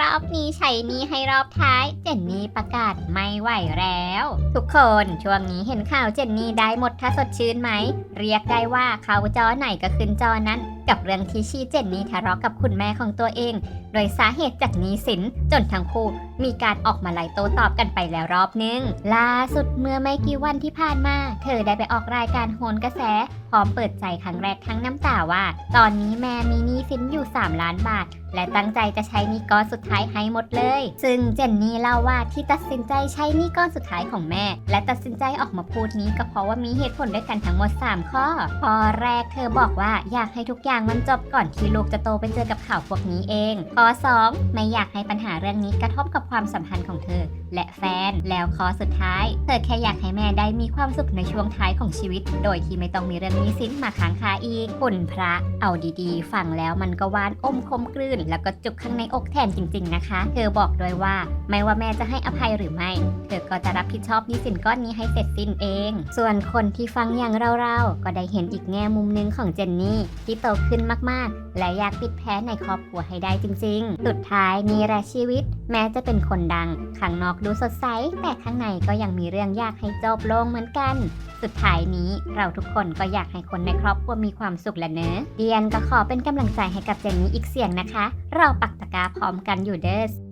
รอบนี้ใช้นี้ให้รอบท้าย เจนนี่ประกาศไม่ไหวแล้ว ทุกคนช่วงนี้เห็นข่าวเจนนี่ได้หมดถ้าสดชื่นไหม เรียกได้ว่าเขาจอไหนก็ขึ้นจอนั้น กับเรื่องที่ชีเจนนี่ทะเลาะกับคุณแม่ของตัวเอง โดยสาเหตุจากหนี้สินจนทั้งคู่มีการออกมาไล่โต้ตอบกันไปแล้วรอบนึง ล่าสุดเมื่อไม่กี่วันที่ผ่านมา เธอได้ไปออกรายการโหนกระแส พร้อมเปิดใจครั้งแรกทั้งน้ำตาว่า ตอนนี้แม่มีหนี้สินอยู่ 3 ล้านบาท และตั้งใจจะใช้หนี้ก้อนสุดท้ายให้หมดเลย ซึ่งเจนนี่เล่าว่าที่ตัดสินใจใช้นี่ก้อนสุดท้ายของแม่ และตัดสินใจออกมาพูดนี้ก็เพราะว่ามีเหตุผลด้วยกันทั้งหมด 3 ข้อ ข้อแรกเธอบอกว่าอยากให้ทุกอย่างมันจบก่อนที่ลูกจะโตไปเจอกับข่าวพวกนี้เอง ข้อ 2 ไม่อยากให้ปัญหาเรื่องนี้กระทบกับความสัมพันธ์ของเธอและแฟน แล้วข้อสุดท้าย เธอแค่อยากให้แม่ได้มีความสุขในช่วงท้ายของชีวิต โดยที่ไม่ต้องมีเรื่องนี้สินมาค้างคาอีกคุณพระ เอาดีๆ ฟังแล้วมันก็หวานอมคมกลืน แล้วก็จุกข้างในอกแทนจริง ๆนะคะ เธอบอกด้วยว่าไม่ว่าแม่จะให้อภัยหรือไม่ เธอก็จะรับผิดชอบหนี้สินก้อนนี้ให้เสร็จสิ้นเอง ส่วนคนที่ฟังอย่างเราๆก็ได้เห็นอีกแง่มุมหนึงของเจนนี่ที่โตขึ้นมากๆ และอยากปิดแพ้ในครอบครัวให้ได้จริง ๆ สุดท้ายนี่แหละชีวิต แม้จะเป็นคนดังข้างนอกดูสดใส แต่ข้างในก็ยังมีเรื่องยากให้จบลงเหมือนกัน สุดท้ายนี้เราทุกคนก็อยากให้คนในครอบครัวมีความสุขแหละเนอะเดียนก็ขอเป็นกำลังใจให้กับเจนนี่อีกเสียงนะคะ เราปักตะกาพร้อมกันอยู่เด้อ